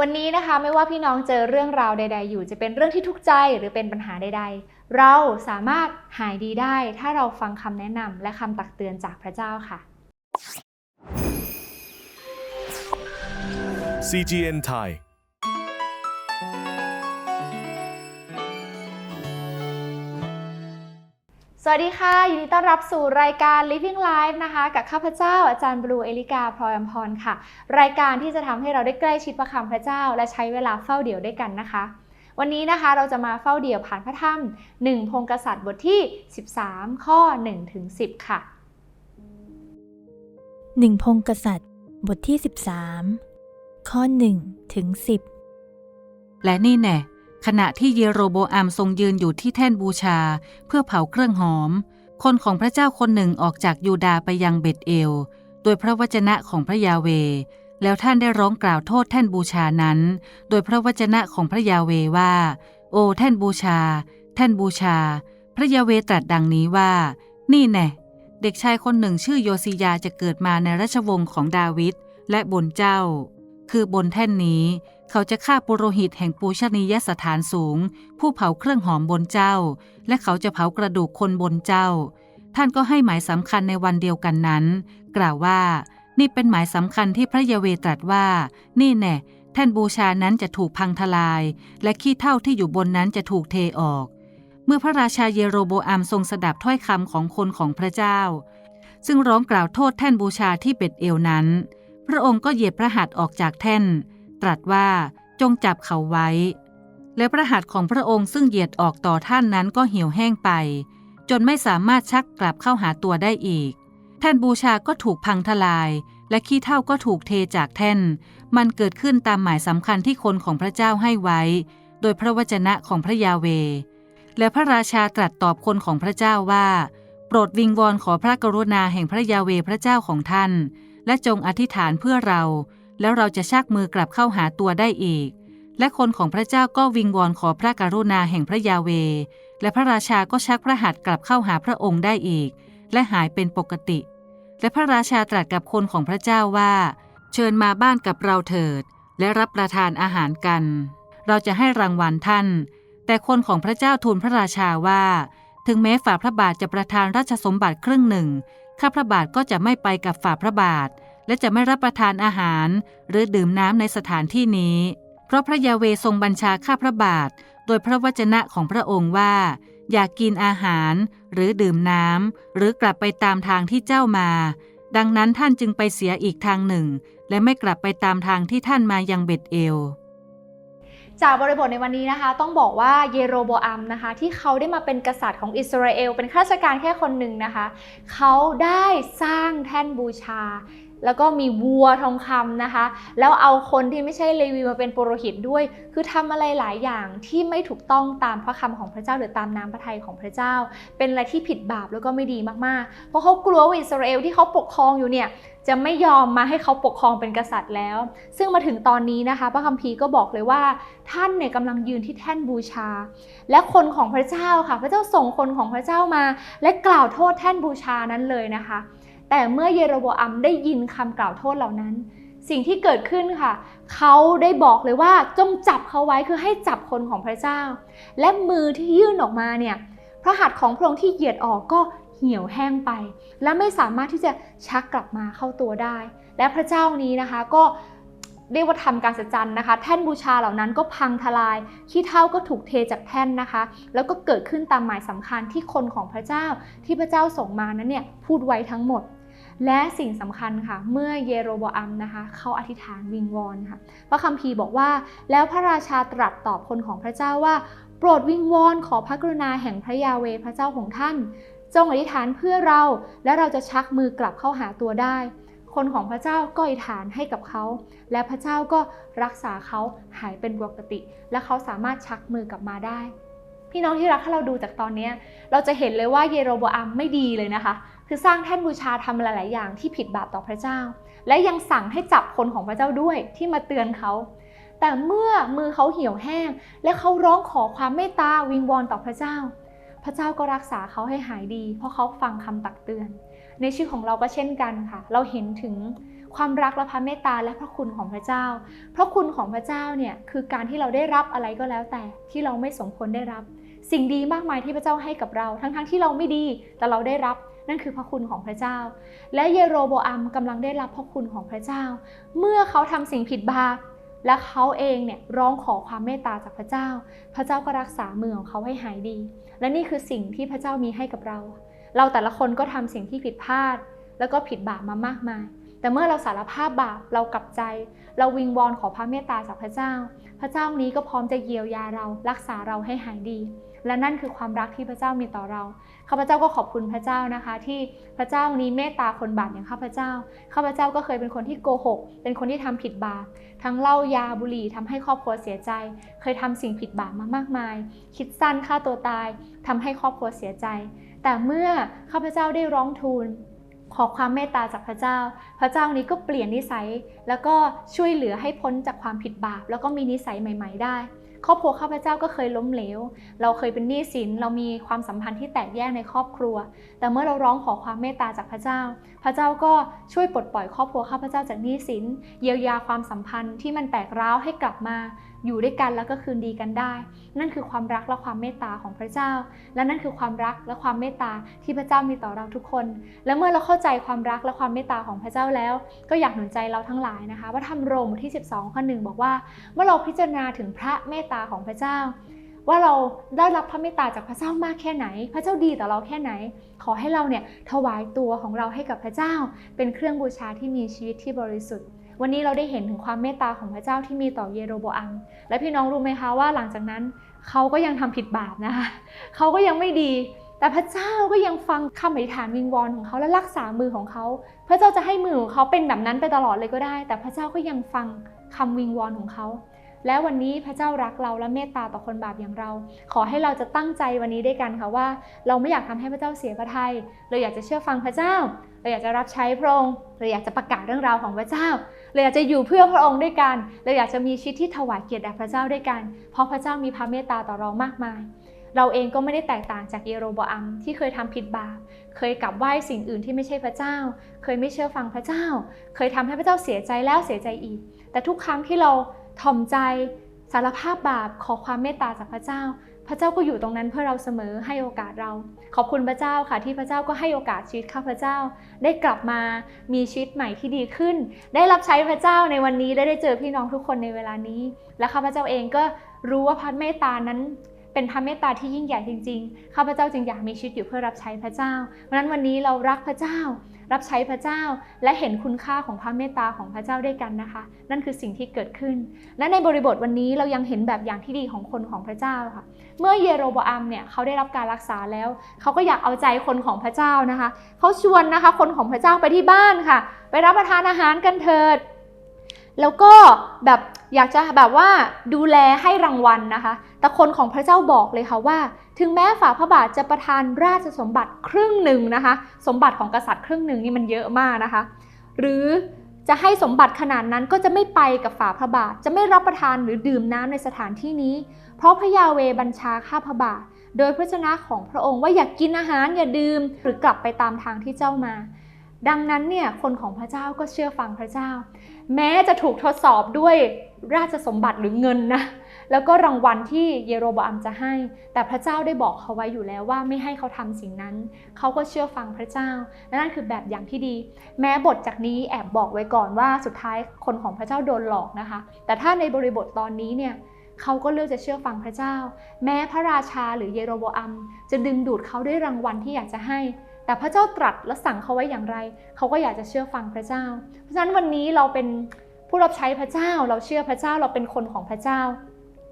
วันนี้นะคะไม่ว่าพี่น้องเจอเรื่องราวใด ๆ อยู่ จะเป็นเรื่องที่ทุกข์ใจหรือเป็นปัญหาใด ๆ เราสามารถหายดีได้ ถ้าเราฟังคำแนะนำและคำตักเตือนจากพระเจ้าค่ะ CGN Thai สวัสดีค่ะ ยินดีต้อนรับสู่รายการ Living Life นะคะ กับข้าพเจ้าอาจารย์บลูเอลิกาพลอยอมพรค่ะ รายการที่จะทำให้เราได้ใกล้ชิดพระคำพระเจ้า และใช้เวลาเฝ้าเดี่ยวด้วยกันนะคะ วันนี้นะคะเราจะมาเฝ้าเดี่ยวผ่านพระธรรมหนึ่งพงกษัตริย์บทที่ 13 ข้อ1ถึง10 ค่ะหนึ่งพงกษัตริย์ บทที่ 13 ข้อ1ถึง10 และนี่แน่ ขณะที่เยโรโบอัมทรงยืนอยู่ที่แท่นบูชา เพื่อเผาเครื่องหอม คนของพระเจ้าคนหนึ่งออกจากยูดาไปยังเบตเอล โดยพระวจนะของพระยาเว แล้วท่านได้ร้องกล่าวโทษแท่นบูชานั้น โดยพระวจนะของพระยาเวว่า โอ้แท่นบูชา แท่นบูชา พระยาเวตรัสดังนี้ว่า นี่แน่เด็กชายคนหนึ่งชื่อโยซียาจะเกิดมาในราชวงศ์ของดาวิดและบนเจ้า คือบนแท่นนี้ เขาจะฆ่าปุโรหิตแห่งปูชนียสถานสูง ผู้เผาเครื่องหอมบนเจ้า และเขาจะเผากระดูกคนบนเจ้า ท่านก็ให้หมายสำคัญในวันเดียวกันนั้น กล่าวว่า นี่เป็นหมายสำคัญที่พระยเวตรัสว่า นี่แน่แท่นบูชานั้นจะถูกพังทลาย และขี้เท่าที่อยู่บนนั้นจะถูกเทออก เมื่อพระราชาเยโรโบอัมทรงสดับถ้อยคำของคนของพระเจ้า ซึ่งร้องกล่าวโทษแท่นบูชาที่เบ็ดเอวนั้น พระองค์ก็เหยียบพระหัตถ์ออกจากแท่น ตรัสว่าจงจับเขาไว้ และพระหัตถ์ของพระองค์ซึ่งเหยียดออกต่อท่านนั้นก็เหี่ยวแห้งไป จนไม่สามารถชักกลับเข้าหาตัวได้อีก แท่นบูชาก็ถูกพังทลาย และขี้เท่าก็ถูกเทจากแท่น มันเกิดขึ้นตามหมายสำคัญที่คนของพระเจ้าให้ไว้ โดยพระวจนะของพระยาเว และพระราชาตรัสตอบคนของพระเจ้าว่า โปรดวิงวอนขอพระกรุณาแห่งพระยาเวพระเจ้าของท่าน และจงอธิษฐานเพื่อเรา แล้วเราจะชักมือกลับเข้าหาตัวได้อีก และคนของพระเจ้าก็วิงวอนขอพระกรุณาแห่งพระยาเว และพระราชาก็ชักพระหัตถ์กลับเข้าหาพระองค์ได้อีก และหายเป็นปกติ และพระราชาตรัสกับคนของพระเจ้าว่า เชิญมาบ้านกับเราเถิด และรับประทานอาหารกัน เราจะให้รางวัลท่าน แต่คนของพระเจ้าทูลพระราชาว่า ถึงแม้ฝ่าพระบาทจะประทานราชสมบัติครึ่งหนึ่งข้าพระบาทก็จะไม่ไปกับฝ่าพระบาท และจะไม่รับประทานอาหาร หรือดื่มน้ำในสถานที่นี้ เพราะพระยาเวทรงบัญชาข้าพระบาท โดยพระวจนะของพระองค์ว่า อย่ากกินอาหาร หรือดื่มน้ำหรือกลับไปตามทางที่เจ้ามา ดังนั้นท่านจึงไปเสียอีกทางหนึ่ง และไม่กลับไปตามทางที่ท่านมายังเบ็ดเอลจากบริบทในวันนี้นะคะ ต้องบอกว่าเยโรโบอัมนะคะ ที่เขาได้มาเป็นกษัตริย์ของอิสราเอล เป็นข้าราชการแค่คนหนึ่งนะคะ เขาได้สร้างแท่นบูชา แล้วก็มีวัวทองคำนะคะ แล้วเอาคนที่ไม่ใช่เลวีมาเป็นปุโรหิตด้วย คือทำอะไรหลายอย่างที่ไม่ถูกต้องตามพระคำของพระเจ้าหรือตามน้ำพระทัยของพระเจ้า เป็นอะไรที่ผิดบาปแล้วก็ไม่ดีมากๆ เพราะเขากลัวว่าอิสราเอลที่เขาปกครองอยู่เนี่ยจะไม่ยอมมาให้เขาปกครองเป็นกษัตริย์แล้ว ซึ่งมาถึงตอนนี้นะคะ พระคัมภีร์ก็บอกเลยว่าท่านเนี่ยกำลังยืนที่แท่นบูชา และคนของพระเจ้าค่ะ พระเจ้าส่งคนของพระเจ้ามา และกล่าวโทษแท่นบูชานั้นเลยนะคะ แต่เมื่อเยโรโบอัมได้ยินคำกล่าวโทษเหล่านั้น สิ่งที่เกิดขึ้นค่ะ เขาได้บอกเลยว่าจงจับเขาไว้คือให้จับคนของพระเจ้า และมือที่ยื่นออกมาเนี่ยพระหัตถ์ของพระองค์ที่เหยียดออกก็เหี่ยวแห้งไป และไม่สามารถที่จะชักกลับมาเข้าตัวได้ และพระเจ้านี้นะคะก็เรียกว่าทำการสัจจันนะคะ แท่นบูชาเหล่านั้นก็พังทลายขี้เท่าก็ถูกเทจากแท่นนะคะ แล้วก็เกิดขึ้นตามหมายสำคัญที่คนของพระเจ้าที่พระเจ้าส่งมานั้นเนี่ยพูดไว้ทั้งหมด และสิ่งสำคัญค่ะ เมื่อเยโรบอัมนะคะ เขาอธิษฐานวิงวอนค่ะ พระคัมภีร์บอกว่า แล้วพระราชาตรัสตอบคนของพระเจ้าว่า โปรดวิงวอนขอพระกรุณาแห่งพระยาเวพระเจ้าของท่าน จงอธิษฐานเพื่อเรา และเราจะชักมือกลับเข้าหาตัวได้ คนของพระเจ้าก็อธิษฐานให้กับเขา และพระเจ้าก็รักษาเขาหายเป็นปกติ และเขาสามารถชักมือกลับมาได้พี่น้องที่รักถ้าเราดูจากตอนนี้เราจะเห็นเลยว่าเยโรโบอัมไม่ดีเลยนะคะ คือสร้างแท่นบูชาทำหลาย ๆ อย่างที่ผิดบาปต่อพระเจ้า และยังสั่งให้จับคนของพระเจ้าด้วยที่มาเตือนเขา แต่เมื่อมือเขาเหี่ยวแห้ง และเขาร้องขอความเมตตาวิงวอนต่อพระเจ้า พระเจ้าก็รักษาเขาให้หายดี เพราะเขาฟังคำตักเตือน ในชีวิตของเราก็เช่นกันค่ะ เราเห็นถึงความรักและพระเมตตาและพระคุณของพระเจ้า พระคุณของพระเจ้าเนี่ยคือการที่เราได้รับอะไรก็แล้วแต่ที่เราไม่สมควรได้รับ สิ่งดีมากมายที่พระเจ้าให้กับเรา ทั้งๆที่เราไม่ดีแต่เราได้รับ นั่นคือพระคุณของพระเจ้า และเยโรโบอัมกำลังได้รับพระคุณของพระเจ้า เมื่อเขาทำสิ่งผิดบาปและเขาเองเนี่ยร้องขอความเมตตาจากพระเจ้า พระเจ้าก็รักษามือของเขาให้หายดี และนี่คือสิ่งที่พระเจ้ามีให้กับเรา เราแต่ละคนก็ทำสิ่งที่ผิดพลาด แล้วก็ผิดบาปมามากมาย แต่เมื่อเราสารภาพบาปเรากลับใจ เราวิงวอนขอพระเมตตาจากพระเจ้า พระเจ้านี้ก็พร้อมจะเยียวยาเรารักษาเราให้หายดี และนั่นคือความรักที่พระเจ้ามีต่อเรา ข้าพเจ้าก็ขอบคุณพระเจ้านะคะ ที่พระเจ้านี้เมตตาคนบาปอย่างข้าพเจ้า ข้าพเจ้าก็เคยเป็นคนที่โกหก เป็นคนที่ทำผิดบาป ทั้งเหล้ายาบุหรี่ทำให้ครอบครัวเสียใจ เคยทำสิ่งผิดบาปมามากมาย คิดสั้นฆ่าตัวตายทำให้ครอบครัวเสียใจ แต่เมื่อข้าพเจ้าได้ร้องทูลขอความเมตตาจากพระเจ้า พระเจ้านี้ก็เปลี่ยนนิสัย แล้วก็ช่วยเหลือให้พ้นจากความผิดบาป แล้วก็มีนิสัยใหม่ ๆ ได้ ครอบครัวข้าพเจ้าก็เคยล้มเหลว เราเคยเป็นหนี้สิน เรามีความสัมพันธ์ที่แตกแยกในครอบครัว แต่เมื่อเราร้องขอความเมตตาจากพระเจ้า พระเจ้าก็ช่วยปลดปล่อยครอบครัวข้าพเจ้าจากหนี้สิน เยียวยาความสัมพันธ์ที่มันแตกร้าวให้กลับมาอยู่ด้วยกันแล้วก็คืนดีกันได้ นั่นคือความรักและความเมตตาของพระเจ้า และนั่นคือความรักและความเมตตาที่พระเจ้ามีต่อเราทุกคน และเมื่อเราเข้าใจความรักและความเมตตาของพระเจ้าแล้ว ก็อยากหนุนใจเราทั้งหลายนะคะ ว่าทำโรมบทที่ 12ข้อหนึ่งบอกว่า เมื่อเราพิจารณาถึงพระเมตตาของพระเจ้า ว่าเราได้รับพระเมตตาจากพระเจ้ามากแค่ไหน พระเจ้าดีต่อเราแค่ไหน ขอให้เราเนี่ยถวายตัวของเราให้กับพระเจ้า เป็นเครื่องบูชาที่มีชีวิตที่บริสุทธิ์ วันนี้เราได้เห็นถึงความเมตตาของพระเจ้าที่มีต่อเยโรโบอัมและพี่น้องรู้ไหมคะว่าหลังจากนั้นเขาก็ยังทำผิดบาปนะคะเขาก็ยังไม่ดีแต่พระเจ้าก็ยังฟังคำอธิษฐานวิงวอนของเขาและรักษามือของเขา พระเจ้าจะให้มือของเขาเป็นแบบนั้นไปตลอดเลยก็ได้ แต่พระเจ้าก็ยังฟังคำวิงวอนของเขา และวันนี้พระเจ้ารักเราและเมตตาต่อคนบาปอย่างเรา ขอให้เราจะตั้งใจวันนี้ด้วยกันค่ะว่า เราไม่อยากทำให้พระเจ้าเสียพระทัยเราอยากจะเชื่อฟังพระเจ้า เราอยากจะรับใช้พระองค์เราอยากจะประกาศเรื่องราวของพระเจ้าเราอยากจะอยู่เพื่อพระองค์ด้วยกันเราอยากจะมีชีวิตที่ถวายเกียรติแด่พระเจ้าด้วยกัน เพราะพระเจ้ามีพระเมตตาต่อเรามากมายเราเองก็ไม่ได้แตกต่างจากเยโรบอัมที่เคยทำผิดบาป เคยกลับไหว้สิ่งอื่นที่ไม่ใช่พระเจ้า เคยไม่เชื่อฟังพระเจ้า เคยทำให้พระเจ้าเสียใจแล้วเสียใจอีก แต่ทุกครั้งที่เรา ถ่อมใจสารภาพบาปขอความเมตตาจากพระเจ้า พระเจ้าก็อยู่ตรงนั้นเพื่อเราเสมอให้โอกาสเรา ขอบคุณพระเจ้าค่ะที่พระเจ้าก็ให้โอกาสชีวิตข้าพเจ้า ได้กลับมามีชีวิตใหม่ที่ดีขึ้น ได้รับใช้พระเจ้าในวันนี้และได้เจอพี่น้องทุกคนในเวลานี้ และข้าพเจ้าเองก็รู้ว่าพระเมตตานั้น เป็นพระเมตตาที่ยิ่งใหญ่จริงๆ ข้าพเจ้าจึงอยากมีชีวิตอยู่เพื่อรับใช้พระเจ้า เพราะนั้นวันนี้เรารักพระเจ้า รับใช้พระเจ้า และเห็นคุณค่าของพระเมตตาของพระเจ้าด้วยกันนะคะ นั่นคือสิ่งที่เกิดขึ้น และในบริบทวันนี้เรายังเห็นแบบอย่างที่ดีของคนของพระเจ้าค่ะ เมื่อเยโรบอัมเนี่ยเขาได้รับการรักษาแล้ว เขาก็อยากเอาใจคนของพระเจ้านะคะ เขาชวนนะคะคนของพระเจ้าไปที่บ้านค่ะ ไปรับประทานอาหารกันเถิด แล้วก็แบบ อยากจะแบบว่าดูแลให้รางวัลนะคะ แต่คนของพระเจ้าบอกเลยค่ะว่า ถึงแม้ฝ่าพระบาทจะประทานราชสมบัติครึ่งหนึ่งนะคะ สมบัติของกษัตริย์ครึ่งหนึ่งนี่มันเยอะมากนะคะ หรือจะให้สมบัติขนาดนั้นก็จะไม่ไปกับฝ่าพระบาท จะไม่รับประทานหรือดื่มน้ำในสถานที่นี้ เพราะพระยาเวบัญชาข้าพระบาท โดยพระชนะของพระองค์ว่าอย่ากกินอาหารอย่าดื่มหรือกลับไปตามทางที่เจ้ามา ดังนั้นเนี่ยคนของพระเจ้าก็เชื่อฟังพระเจ้า แม้จะถูกทดสอบด้วยราชสมบัติหรือเงินนะแล้วก็รางวัลที่เยโรบอัมจะให้ แต่พระเจ้าได้บอกเขาไว้อยู่แล้วว่าไม่ให้เขาทำสิ่งนั้น เขาก็เชื่อฟังพระเจ้าและนั่นคือแบบอย่างที่ดี แม้บทจากนี้แอบบอกไว้ก่อนว่าสุดท้ายคนของพระเจ้าโดนหลอกนะคะ แต่ถ้าในบริบทตอนนี้เนี่ยเขาก็เลือกจะเชื่อฟังพระเจ้า แม้พระราชาหรือเยโรโบอัมจะดึงดูดเขาด้วยรางวัลที่อยากจะให้ แต่พระเจ้าตรัสและสั่งเขาไว้อย่างไร เขาก็อยากจะเชื่อฟังพระเจ้า เพราะฉะนั้นวันนี้เราเป็นผู้รับใช้พระเจ้า เราเชื่อพระเจ้าเราเป็นคนของพระเจ้า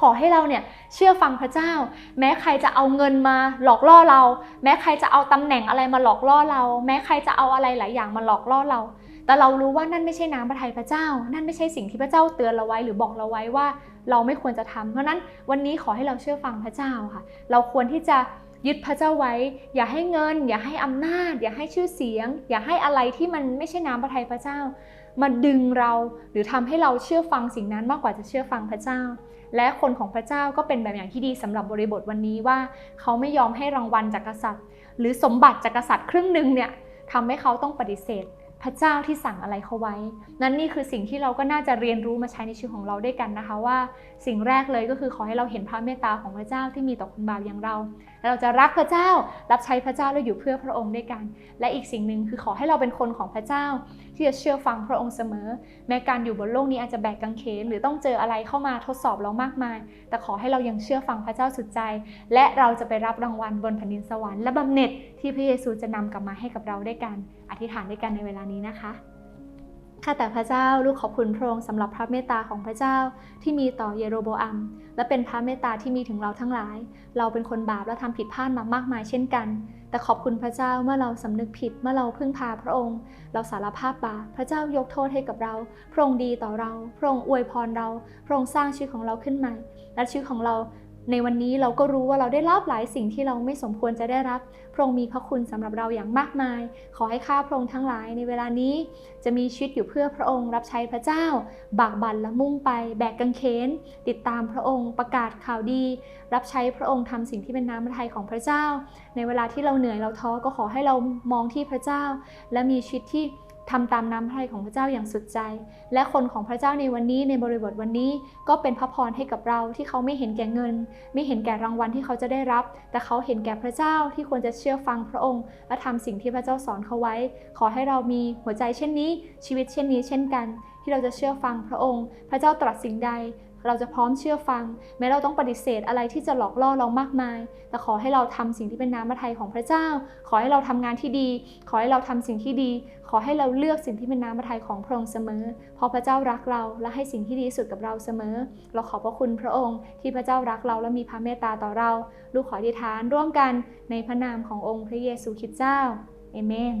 ขอให้เราเนี่ยเชื่อฟังพระเจ้า แม้ใครจะเอาเงินมาหลอกล่อเรา แม้ใครจะเอาตำแหน่งอะไรมาหลอกล่อเรา แม้ใครจะเอาอะไรหลายอย่างมาหลอกล่อเรา แต่เรารู้ว่านั่นไม่ใช่น้ำพระทัยพระเจ้า นั่นไม่ใช่สิ่งที่พระเจ้าเตือนเราไว้หรือบอกเราไว้ว่าเราไม่ควรจะทำเพราะฉะนั้นวันนี้ขอให้เราเชื่อฟังพระเจ้าค่ะ เราควรที่จะ ยึดพระเจ้าไว้ อย่าให้เงิน อย่าให้อำนาจ อย่าให้ชื่อเสียง อย่าให้อะไรที่มันไม่ใช่น้ำพระทัยพระเจ้ามาดึงเราหรือทำให้เราเชื่อฟังสิ่งนั้นมากกว่าจะเชื่อฟังพระเจ้า และคนของพระเจ้าก็เป็นแบบอย่างที่ดีสำหรับบริบทวันนี้ว่า เขาไม่ยอมให้รางวัลจากกษัตริย์ หรือสมบัติจากกษัตริย์ครึ่งหนึ่งเนี่ยทำให้เขาต้องปฏิเสธ พระเจ้าที่สั่งอะไรเขาไว้ นั้นนี่คือสิ่งที่เราก็น่าจะเรียนรู้มาใช้ในชีวิตของเราด้วยกันนะคะว่า สิ่งแรกเลยก็คือขอให้เราเห็นพระเมตตาของพระเจ้าที่มีต่อคนบาปอย่างเรา และเราจะรักพระเจ้า รับใช้พระเจ้าและอยู่เพื่อพระองค์ด้วยกัน และอีกสิ่งหนึ่งคือขอให้เราเป็นคนของพระเจ้า ที่จะเชื่อฟังพระองค์เสมอ แม้การอยู่บนโลกนี้อาจจะแบกกางเขนหรือต้องเจออะไรเข้ามาทดสอบเรามากมาย แต่ขอให้เรายังเชื่อฟังพระเจ้าสุดใจ และเราจะไปรับรางวัลบนแผ่นดินสวรรค์และบำเหน็จที่พระเยซูจะนำกลับมาให้กับเราด้วยกัน อธิษฐานด้วยกันในเวลานี้นะคะ ข้าแต่พระเจ้าลูกขอบคุณพระองค์สำหรับพระเมตตาของพระเจ้าที่มีต่อเยโรโบอัม และเป็นพระเมตตาที่มีถึงเราทั้งหลาย เราเป็นคนบาปและทำผิดพลาดมามากมายเช่นกัน แต่ขอบคุณพระเจ้าเมื่อเราสำนึกผิดเมื่อเราพึ่งพาพระองค์ เราสารภาพบาปพระเจ้ายกโทษให้กับเรา พระองค์ดีต่อเรา พระองค์อวยพรเรา พระองค์สร้างชีวิตของเราขึ้นใหม่ และชีวิตของเรา ในวันนี้เราก็รู้ว่าเราได้รับหลายสิ่งที่เราไม่สมควรจะได้รับ พระองค์มีพระคุณสำหรับเราอย่างมากมาย ขอให้ข้าพระองค์ทั้งหลายในเวลานี้ จะมีชีวิตอยู่เพื่อพระองค์ รับใช้พระเจ้า บากบั่นและมุ่งไป แบกกางเขน ติดตามพระองค์ประกาศข่าวดี รับใช้พระองค์ทำสิ่งที่เป็นน้ำพระทัยของพระเจ้า ในเวลาที่เราเหนื่อยเราท้อก็ขอให้เรามองที่พระเจ้า และมีชีวิตที่ ทำตามน้ำพระทัยของพระเจ้าอย่างสุดใจ และคนของพระเจ้าในวันนี้ในบริบทวันนี้ก็เป็นพระพรให้กับเราที่เขาไม่เห็นแก่เงิน ไม่เห็นแก่รางวัลที่เขาจะได้รับ แต่เขาเห็นแก่พระเจ้าที่ควรจะเชื่อฟังพระองค์ และทำสิ่งที่พระเจ้าสอนเขาไว้ ขอให้เรามีหัวใจเช่นนี้ ชีวิตเช่นนี้เช่นกัน ที่เราจะเชื่อฟังพระองค์ พระเจ้าตรัสสิ่งใด เราจะพร้อมเชื่อฟัง แม้เราต้องปฏิเสธอะไรที่จะหลอกล่อเรามากมาย แต่ขอให้เราทำสิ่งที่เป็นน้ำพระทัยของพระเจ้า ขอให้เราทำงานที่ดี ขอให้เราทำสิ่งที่ดี ขอให้เราเลือกสิ่งที่เป็นน้ำพระทัยของพระองค์เสมอ เพราะพระเจ้ารักเราและให้สิ่งที่ดีสุดกับเราเสมอ เราขอบพระคุณพระองค์ ที่พระเจ้ารักเราและมีพระเมตตาต่อเรา ลูกขออธิษฐานร่วมกันในพระนามขององค์พระเยซูคริสต์เจ้าเอเมน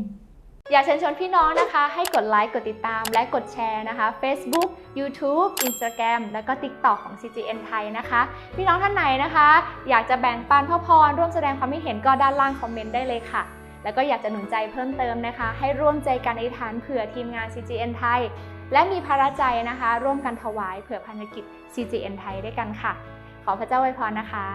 อยากเชิญชวนพี่น้องนะคะ ให้กดไลค์ กดติดตาม และกดแชร์นะคะ Facebook YouTube Instagram แล้วก็ TikTok ของ CGN ไทยนะคะ พี่น้องท่านไหนนะคะ อยากจะแบ่งปันพระพร ร่วมแสดงความคิดเห็นก็ด้านล่างคอมเมนต์ได้เลยค่ะ แล้วก็อยากจะหนุนใจเพิ่มเติมนะคะ ให้ร่วมใจกันอธิษฐานเผื่อทีมงาน CGN ไทย และมีภาระใจนะคะ ร่วมกันถวายเผื่อพันธกิจ CGN ไทยด้วยกันค่ะ ขอพระเจ้าอวยพรนะคะ